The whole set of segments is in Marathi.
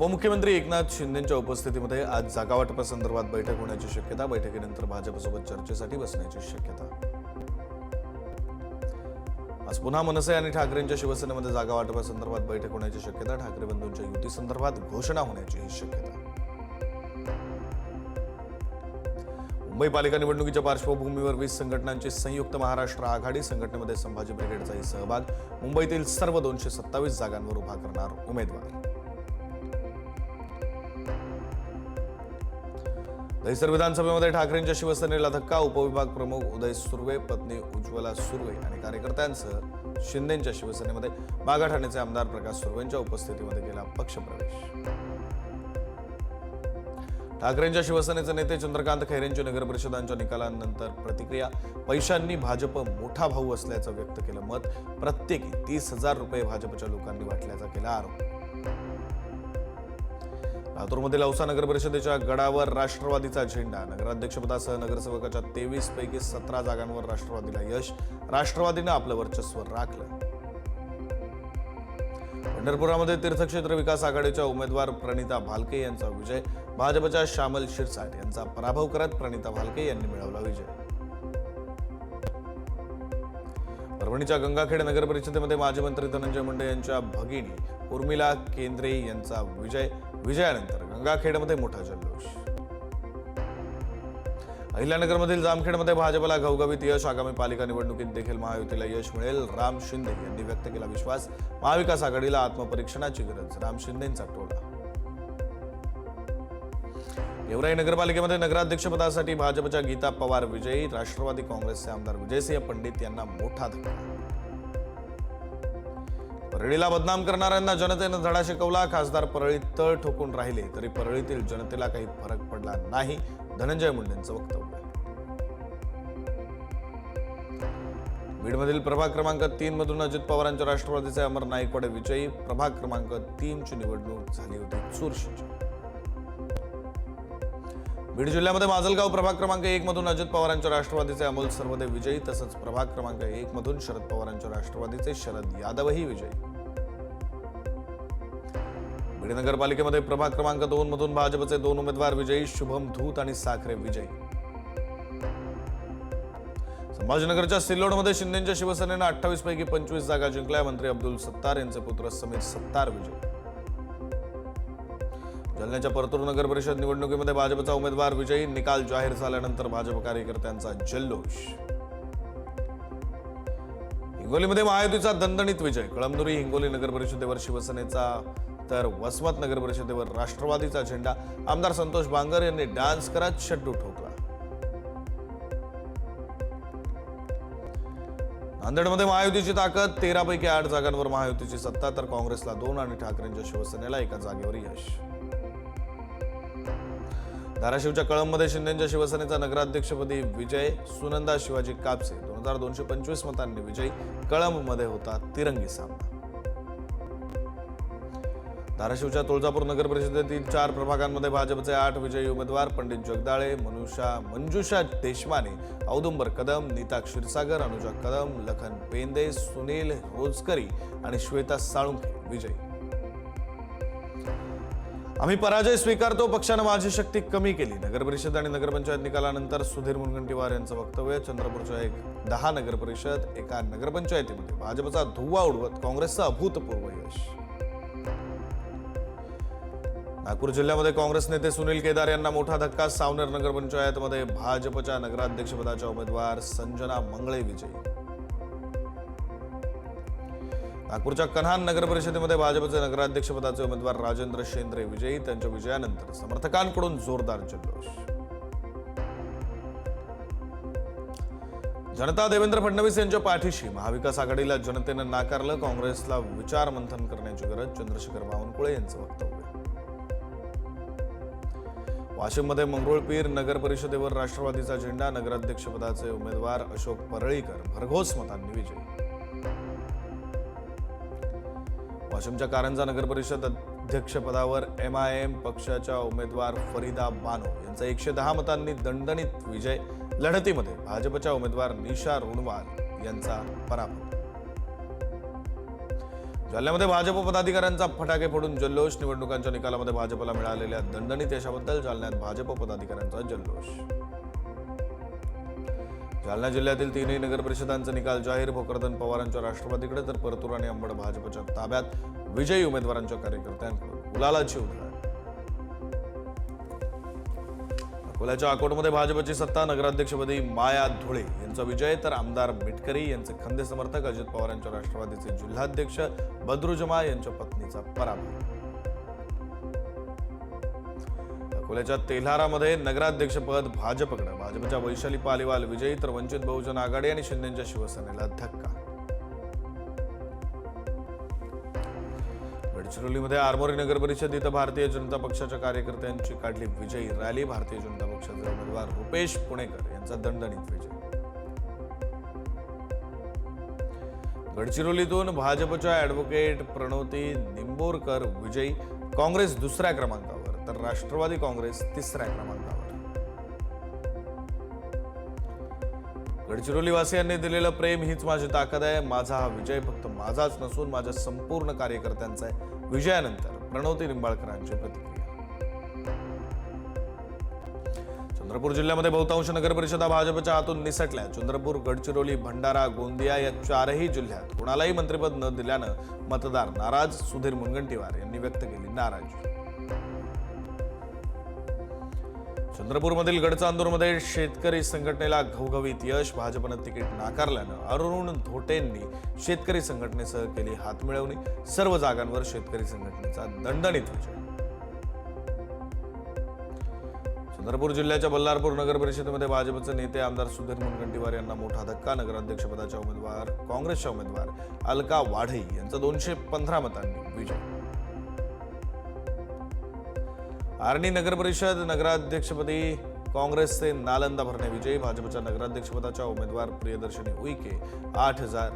उपमुख्यमंत्री एकनाथ शिंदेच्या उपस्थितीमध्ये आज जागा वाटपासंदर्भात बैठक होण्याची शक्यता. बैठकीनंतर भाजपसोबत चर्चेसाठी बसण्याची शक्यता. आज पुन्हा मनसे आणि ठाकरेंच्या शिवसेनेमध्ये जागा वाटपासंदर्भात बैठक होण्याची शक्यता. ठाकरे बंधूंच्या युतीसंदर्भात घोषणा होण्याचीही शक्यता. मुंबई पालिका निवडणुकीच्या पार्श्वभूमीवर वीस संघटनांची संयुक्त महाराष्ट्र आघाडी संघटनेमध्ये संभाजी ब्रिगेडचाही सहभाग. मुंबईतील सर्व दोनशे सत्तावीस जागांवर उभा करणार उमेदवार. दहिसर विधानसभेमध्ये ठाकरेंच्या शिवसेनेला धक्का उपविभाग प्रमुख उदय सुर्वे पत्नी उज्ज्वला सुर्वे आणि कार्यकर्त्यांसह शिंदेच्या शिवसेनेमध्ये बागाठाण्याचे आमदार प्रकाश सुर्वेंच्या उपस्थितीमध्ये केला पक्षप्रवेश. ठाकरेंच्या शिवसेनेचे नेते चंद्रकांत खैरेंची नगर परिषदांच्या निकालानंतर प्रतिक्रिया पैशांनी भाजप मोठा भाऊ असल्याचं व्यक्त केलं मत प्रत्येकी तीस हजार रुपये भाजपच्या लोकांनी वाटल्याचा केला आरोप. लातूरमध्ये औसा नगर परिषदेच्या गडावर राष्ट्रवादीचा झेंडा. नगराध्यक्षपदासह नगरसेवकाच्या तेवीस पैकी सतरा जागांवर राष्ट्रवादीला यश. राष्ट्रवादीनं आपलं वर्चस्व राखलं. पंढरपुरामध्ये तीर्थक्षेत्र विकास आघाडीच्या उमेदवार प्रणिता भालके यांचा विजय. भाजपच्या श्यामल शिरसाट यांचा पराभव करत प्रणिता भालके यांनी मिळवला विजय. परभणीच्या गंगाखेड नगर परिषदेमध्ये माजी मंत्री धनंजय मुंडे यांच्या भगिनी उर्मिला केंद्रे यांचा विजय. विजयानंतर गंगाखेडमध्ये मोठा जल्लोष. अहिल्यानगरमधील जामखेडमध्ये भाजपला घवघवीत यश आगामी पालिका निवडणुकीत देखील महायुतीला यश मिळेल. राम शिंदे यांनी व्यक्त केला विश्वास. महाविकास आघाडीला आत्मपरीक्षणाची गरज राम शिंदेंचा टोला. गेवराई नगरपालिकेमध्ये नगराध्यक्षपदासाठी भाजपच्या गीता पवार विजयी राष्ट्रवादी काँग्रेसचे आमदार विजयसिंह पंडित यांना मोठा धक्का. परळीला बदनाम करणाऱ्यांना जनतेनं धडा शिकवला खासदार परळीत तळ ठोकून राहिले तरी परळीतील जनतेला काही फरक पडला नाही धनंजय मुंडेंचं वक्तव्य. बीडमधील प्रभाग क्रमांक तीन मधून अजित पवारांच्या राष्ट्रवादीचे अमर नाईकवाडे विजयी. प्रभाग क्रमांक तीनची निवडणूक झाली होती चुरशीची. बीड जिल्ह्यामध्ये माजलगाव प्रभाग क्रमांक एक मधून अजित पवारांच्या राष्ट्रवादीचे अमोल सर्वदे विजयी तसंच प्रभाग क्रमांक एक मधून शरद पवारांच्या राष्ट्रवादीचे शरद यादवही विजयी. बीड नगरपालिकेमध्ये प्रभाग क्रमांक दोन मधून भाजपचे दोन उमेदवार विजयी शुभम धूत आणि साखरे विजयी. संभाजीनगरच्या सिल्लोडमध्ये शिंदेच्या शिवसेनेनं अठ्ठावीस पैकी पंचवीस जागा जिंकल्या. मंत्री अब्दुल सत्तार यांचे पुत्र समीर सत्तार विजयी. जालन्याच्या परतूर नगर परिषद निवडणुकीमध्ये भाजपचा उमेदवार विजयी. निकाल जाहीर झाल्यानंतर भाजप कार्यकर्त्यांचा जल्लोष. हिंगोलीमध्ये महायुतीचा दणदणीत विजय. कळमनुरी हिंगोली नगर परिषदेवर शिवसेनेचा तर वसमत नगर परिषदेवर राष्ट्रवादीचा झेंडा. आमदार संतोष बांगर यांनी डान्स करत शड्डू ठोकला. नांदेडमध्ये महायुतीची ताकद तेरा पैकी आठ जागांवर महायुतीची सत्ता तर काँग्रेसला दोन आणि ठाकरेंच्या शिवसेनेला एका जागेवर यश. धाराशिवच्या कळंबमध्ये शिंदेच्या शिवसेनेचा नगराध्यक्षपदी विजय सुनंदा शिवाजी कापसे. दोन हजार दोनशे पंचवीस मतांनी विजयी कळंबमध्ये होता तिरंगी सामना. धाराशिवच्या तुळजापूर नगर परिषदेतील चार प्रभागांमध्ये भाजपचे आठ विजयी उमेदवार पंडित जगदाळे मनुषा मंजुषा देशमाने औदुंबर कदम नीता क्षीरसागर अनुजा कदम लखन पेंदे सुनील रोजकरी आणि श्वेता साळुंखे विजयी. आम्ही पराजय स्वीकारतो पक्षानं माझी शक्ती कमी केली. नगर परिषद आणि नगरपंचायत निकालानंतर सुधीर मुनगंटीवार यांचं वक्तव्य चंद्रपूरच्या एक दहा नगरपरिषद एका नगरपंचायतीमध्ये भाजपचा धुव्वा उडवत काँग्रेसचं अभूतपूर्व यश. नागपूर जिल्ह्यामध्ये काँग्रेस नेते सुनील केदार यांना मोठा धक्का. सावनेर नगरपंचायतमध्ये भाजपच्या नगराध्यक्षपदाच्या उमेदवार संजना मंगळे विजयी. नागपूरच्या कन्हान नगर परिषदेमध्ये भाजपचे नगराध्यक्षपदाचे उमेदवार राजेंद्र शेंद्रे विजयी. त्यांच्या विजयानंतर समर्थकांकडून जोरदार जल्लोष. जनता देवेंद्र फडणवीस यांच्या पाठीशी महाविकास आघाडीला जनतेनं नाकारलं. काँग्रेसला विचार मंथन करण्याची गरज चंद्रशेखर बावनकुळे यांचं वक्तव्य. वाशिममध्ये मंगरुळपीर नगर परिषदेवर राष्ट्रवादीचा झेंडा नगराध्यक्षपदाचे उमेदवार अशोक परळीकर भरघोस मतांनी विजयी. वाशिमच्या कारंजा नगर परिषद अध्यक्षपदावर एम आय एम पक्षाच्या उमेदवार फरीदा बानो यांचा एकशे दहा मतांनी दणदणीत विजय. लढतीमध्ये भाजपच्या उमेदवार निशा रुणवाल यांचा पराभव. जालन्यामध्ये भाजप पदाधिकाऱ्यांचा फटाके फोडून जल्लोष. निवडणुकांच्या निकालामध्ये भाजपला मिळालेल्या दणदणीत यशाबद्दल जालन्यात भाजप पदाधिकाऱ्यांचा जल्लोष. जालना जिल्ह्यातील तीनही नगर परिषदांचे निकाल जाहीर. भोकरदन पवारांच्या राष्ट्रवादीकडे तर परतूर आणि अंबड भाजपच्या ताब्यात. विजयी उमेदवारांच्या कार्यकर्त्यांकडून. गुलालाची उधळण. अकोल्याच्या अकोटमध्ये भाजपची सत्ता नगराध्यक्षपदी माया धुळे यांचा विजय तर आमदार मिटकरी यांचे खंदे समर्थक अजित पवार यांच्या राष्ट्रवादीचे जिल्हाध्यक्ष बद्रुजमा यांच्या पत्नीचा पराभव. अकोल्याच्या तेल्हारामध्ये नगराध्यक्षपद भाजपकडे भाजपच्या वैशाली पालिवाल विजयी तर वंचित बहुजन आघाडी आणि शिंदेच्या शिवसेनेला धक्का. गडचिरोलीमध्ये आरमोरी नगर परिषद इथं भारतीय जनता पक्षाच्या कार्यकर्त्यांची काढली विजयी रॅली. भारतीय जनता पक्षाचे उमेदवार रुपेश पुणेकर यांचा दणदणीत विजय. गडचिरोलीतून भाजपच्या ॲडव्होकेट प्रणोती निंबोरकर विजयी काँग्रेस दुसऱ्या क्रमांकावर तर राष्ट्रवादी काँग्रेस तिसऱ्या क्रमांकावर. गडचिरोली वासियांनी दिलेलं प्रेम हीच माझी ताकद आहे. माझा हा विजय फक्त माझाच नसून माझ्या संपूर्ण कार्यकर्त्यांचा आहे. विजयानंतर प्रणवती निंबाळकरांची प्रतिक्रिया. चंद्रपूर जिल्ह्यामध्ये बहुतांश नगर परिषदा भाजपच्या हातून निसटल्या. चंद्रपूर गडचिरोली भंडारा गोंदिया या चारही जिल्ह्यात कोणालाही मंत्रिपद न दिल्यानं मतदार नाराज सुधीर मुनगंटीवार यांनी व्यक्त केली नाराजी. चंद्रपूरमधील गडचांदूरमध्ये शेतकरी संघटनेला घवघवीत यश. भाजपनं तिकीट नाकारल्यानं अरुण धोटेंनी शेतकरी संघटनेसह केली हातमिळवणी. सर्व जागांवर शेतकरी संघटनेचा दणदणीत विजय. चंद्रपूर जिल्ह्याच्या बल्लारपूर नगर परिषदेमध्ये भाजपचे नेते आमदार सुधीर मुनगंटीवार यांना मोठा धक्का. नगराध्यक्षपदाच्या उमेदवार काँग्रेसच्या उमेदवार अलका वाढई यांचा दोनशे पंधरा मतांनी विजय. आर्णी नगर परिषद नगराध्यक्षपदी काँग्रेसचे नालंदा भरणे विजयी भाजपच्या नगराध्यक्षपदाच्या उमेदवार प्रियदर्शनी उईके आठ हजार.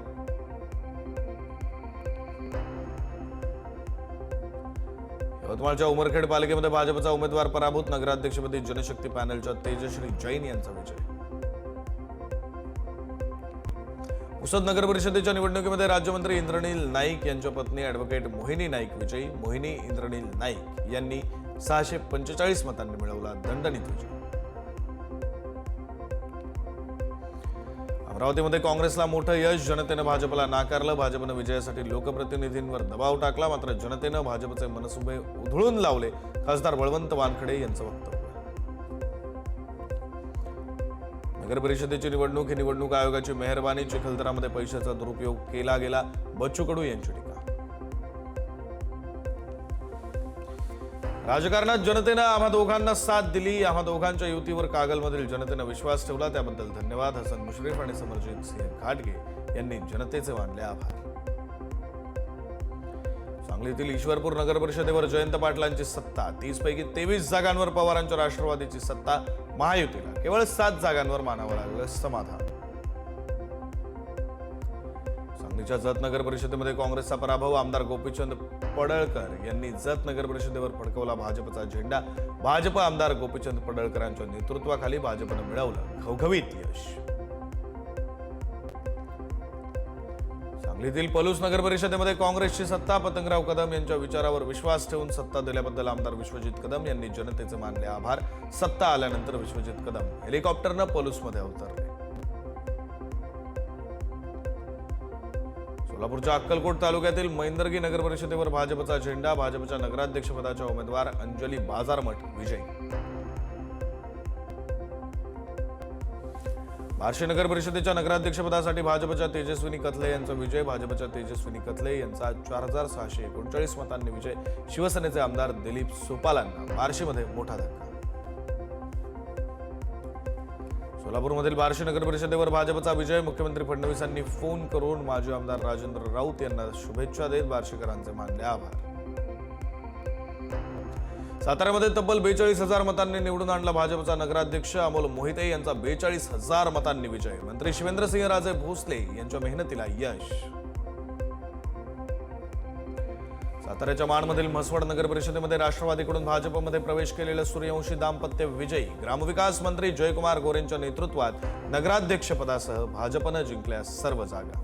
यवतमाळच्या उमरखेड पालिकेमध्ये भाजपचा उमेदवार पराभूत नगराध्यक्षपदी जनशक्ती पॅनलच्या तेजश्री जैन यांचा विजय. पुसद नगर परिषदेच्या निवडणुकीमध्ये राज्यमंत्री इंद्रनील नाईक यांच्या पत्नी ॲडव्होकेट मोहिनी नाईक विजयी मोहिनी इंद्रनील नाईक यांनी सहाशे पंचेचाळीस मतांनी मिळवला दणदणीत विजय. अमरावतीमध्ये काँग्रेसला मोठं यश जनतेनं भाजपला नाकारलं. भाजपनं विजयासाठी लोकप्रतिनिधींवर दबाव टाकला. मात्र जनतेनं भाजपचे मनसुबे उधळून लावले. खासदार बळवंत वानखडे यांचं वक्तव्य. नगर परिषदेची निवडणूक ही निवडणूक आयोगाची मेहरबानी चिखलदरामध्ये पैशाचा दुरुपयोग केला गेला. बच्चू कडू यांची टीका. राजकारणात जनतेनं आम्हा दोघांना साथ दिली. आम्हा दोघांच्या युतीवर कागलमधील जनतेनं विश्वास ठेवला. त्याबद्दल धन्यवाद. हसन मुश्रीफ आणि समरजित सिंह घाटगे यांनी जनतेचे मानले आभार. सांगलीतील ईश्वरपूर नगर परिषदेवर जयंत पाटलांची सत्ता. तीस पैकी तेवीस जागांवर पवारांच्या राष्ट्रवादीची सत्ता महायुतीला. केवळ सात जागांवर मानावं लागलं समाधान. सांगलीच्या जत नगर परिषदेमध्ये काँग्रेसचा पराभव आमदार गोपीचंद पडळकर यांनी जत नगर परिषदेवर फडकवला भाजपचा झेंडा. भाजप आमदार गोपीचंद पडळकरांच्या नेतृत्वाखाली भाजपनं मिळवलं घवघवीत यश. सांगलीतील पलूस नगर परिषदेमध्ये काँग्रेसची सत्ता पतंगराव कदम यांच्या विचारावर विश्वास ठेवून सत्ता दिल्याबद्दल आमदार विश्वजित कदम यांनी जनतेचे मानले आभार. सत्ता आल्यानंतर विश्वजित कदम हेलिकॉप्टरनं पलूसमध्ये अवतरले. सोलापूरच्या अक्कलकोट तालुक्यातील मैंदर्गी नगर परिषदेवर भाजपचा झेंडा भाजपच्या नगराध्यक्षपदाच्या उमेदवार अंजली बाजारमठ विजयी. बार्शी नगर परिषदेच्या नगराध्यक्षपदासाठी भाजपच्या तेजस्विनी कथले यांचा विजय भाजपच्या तेजस्विनी कथले यांचा चार हजार सहाशे एकोणचाळीस मतांनी विजय. शिवसेनेचे आमदार दिलीप सोपालांना बार्शीमध्ये मोठा धक्का. सोलापूरमधील बार्शी नगर परिषदेवर भाजपचा विजय मुख्यमंत्री फडणवीसांनी फोन करून माजी आमदार राजेंद्र राऊत यांना शुभेच्छा देत बार्शीकरांचे मानले आभार. साताऱ्यामध्ये तब्बल बेचाळीस हजार मतांनी निवडून आणला भाजपचा नगराध्यक्ष अमोल मोहिते यांचा बेचाळीस हजार मतांनी विजय. मंत्री शिवेंद्रसिंह राजे भोसले यांच्या मेहनतीला यश. साताऱ्याच्या माणमधील म्हसवड नगर परिषदेमध्ये राष्ट्रवादीकडून भाजपमध्ये प्रवेश केलेलं सूर्यवंशी दाम्पत्य विजयी ग्रामविकास मंत्री जयकुमार गोरेंच्या नेतृत्वात नगराध्यक्षपदासह भाजपनं जिंकल्या सर्व जागा.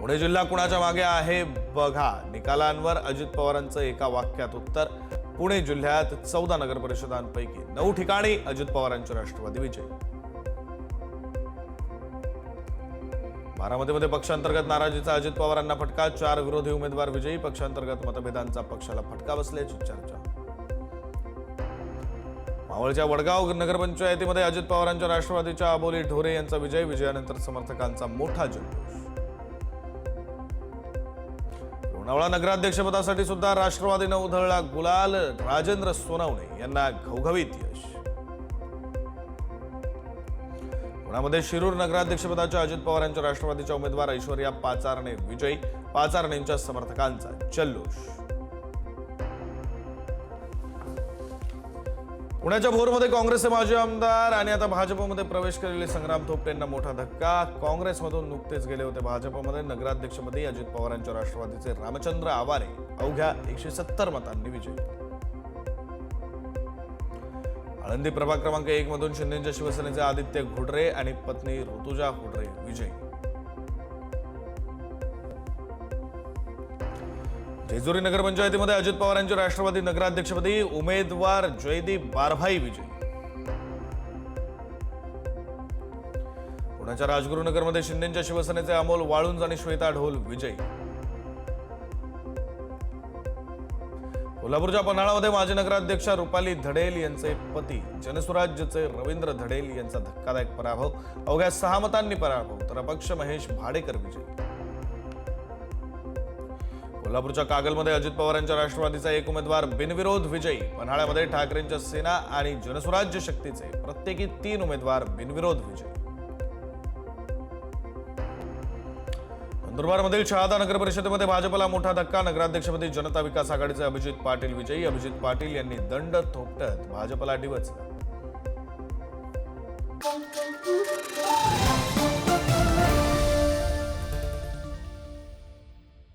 पुणे जिल्हा कुणाच्या मागे आहे बघा. निकालांवर अजित पवारांचं एका वाक्यात उत्तर. पुणे जिल्ह्यात चौदा नगर परिषदांपैकी नऊ ठिकाणी अजित पवारांचे राष्ट्रवादी विजय. बारामतीमध्ये पक्षांतर्गत नाराजीचा अजित पवारांना फटका चार विरोधी उमेदवार विजयी पक्षांतर्गत मतभेदांचा पक्षाला फटका बसल्याची चर्चा. मावळच्या वडगाव नगरपंचायतीमध्ये अजित पवारांच्या राष्ट्रवादीच्या अबोली ढोरे यांचा विजय विजयानंतर समर्थकांचा मोठा जल्लोष. लोणावळा नगराध्यक्षपदासाठी सुद्धा राष्ट्रवादीनं उधळला गुलाल राजेंद्र सोनवणे यांना घवघवीत यश. पुण्यामध्ये शिरूर नगराध्यक्षपदाच्या अजित पवार यांच्या राष्ट्रवादीच्या उमेदवार ऐश्वर्या पाचारणे विजयी. पाचारणेंच्या समर्थकांचा जल्लोष. पुण्याच्या भोरमध्ये काँग्रेसचे माजी आमदार आणि आता भाजपमध्ये प्रवेश केलेले संग्राम थोपटेंना मोठा धक्का. काँग्रेसमधून नुकतेच गेले होते भाजपमध्ये नगराध्यक्षपदी अजित पवारांच्या राष्ट्रवादीचे रामचंद्र आवारे अवघ्या एकशे सत्तर मतांनी विजयी. आळंदी प्रभाग क्रमांक एक मधून शिंदेच्या शिवसेनेचे आदित्य घोडरे आणि पत्नी ऋतुजा घोडरे विजयी. जेजुरी नगरपंचायतीमध्ये अजित पवारांच्या राष्ट्रवादी नगराध्यक्षपदी उमेदवार जयदीप बारभाई विजयी. पुण्याच्या राजगुरुनगरमध्ये शिंदेच्या शिवसेनेचे अमोल वाळुंज आणि श्वेता ढोल विजयी. कोल्हापूरच्या पन्हाळामध्ये माजी नगराध्यक्षा रुपाली धडेल यांचे पती जनसुराज्यचे रवींद्र धडेल यांचा धक्कादायक पराभव अवघ्या सहा मतांनी पराभव तर अपक्ष महेश भाडेकर विजय. कोल्हापूरच्या कागलमध्ये अजित पवार यांच्या राष्ट्रवादीचा एक उमेदवार बिनविरोध विजयी. पन्हाळ्यामध्ये ठाकरेंच्या सेना आणि जनसुराज्य शक्तीचे प्रत्येकी तीन उमेदवार बिनविरोध विजयी. नंदुरबारमधील शहादा नगर परिषदेमध्ये भाजपला मोठा धक्का नगराध्यक्षपदी जनता विकास आघाडीचे अभिजित पाटील विजयी. अभिजित पाटील यांनी दंड थोपटत भाजपला डिवचला.